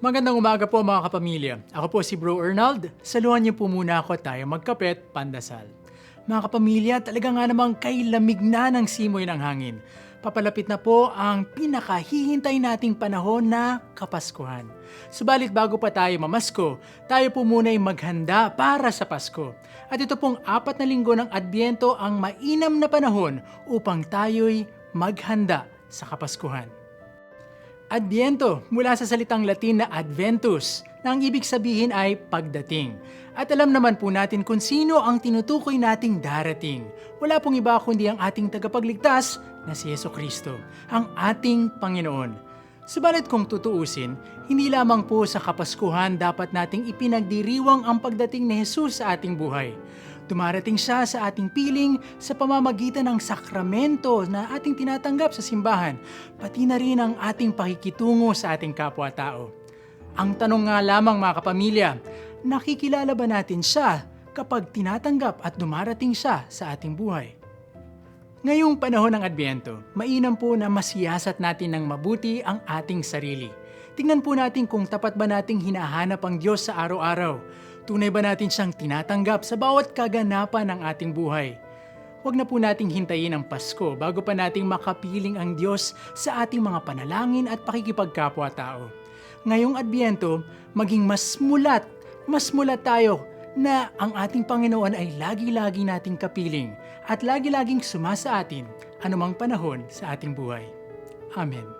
Magandang umaga po mga kapamilya. Ako po si Bro Ernald. Saluhan niyo po muna ako tayo magkapet, pandasal. Mga kapamilya, talaga nga namang kay lamig na ng simoy ng hangin. Papalapit na po ang pinakahihintay nating panahon na Kapaskuhan. Subalit bago pa tayo mamasko, tayo po muna'y maghanda para sa Pasko. At ito pong apat na linggo ng Adbyento ang mainam na panahon upang tayo'y maghanda sa Kapaskuhan. Adviento mula sa salitang Latin na Adventus na ang ibig sabihin ay pagdating. At alam naman po natin kung sino ang tinutukoy nating darating. Wala pong iba kundi ang ating tagapagligtas na si Yeso Kristo, ang ating Panginoon. Subalit kung tutuusin, hindi lamang po sa Kapaskuhan dapat nating ipinagdiriwang ang pagdating ni Jesus sa ating buhay. Dumarating siya sa ating piling sa pamamagitan ng sakramento na ating tinatanggap sa simbahan, pati na rin ang ating pakikitungo sa ating kapwa-tao. Ang tanong nga lamang mga kapamilya, nakikilala ba natin siya kapag tinatanggap at dumarating siya sa ating buhay? Ngayong panahon ng Adbyento, mainam po na masiyasat natin ng mabuti ang ating sarili. Tingnan po natin kung tapat ba nating hinahanap ang Diyos sa araw-araw. Tunay ba natin siyang tinatanggap sa bawat kaganapan ng ating buhay? Huwag na po nating hintayin ang Pasko bago pa nating makapiling ang Diyos sa ating mga panalangin at pakikipagkapwa-tao. Ngayong Adbyento, maging mas mulat, mas mulat tayo na ang ating Panginoon ay lagi-lagi nating kapiling at lagi-laging sumasa atin anumang panahon sa ating buhay. Amen.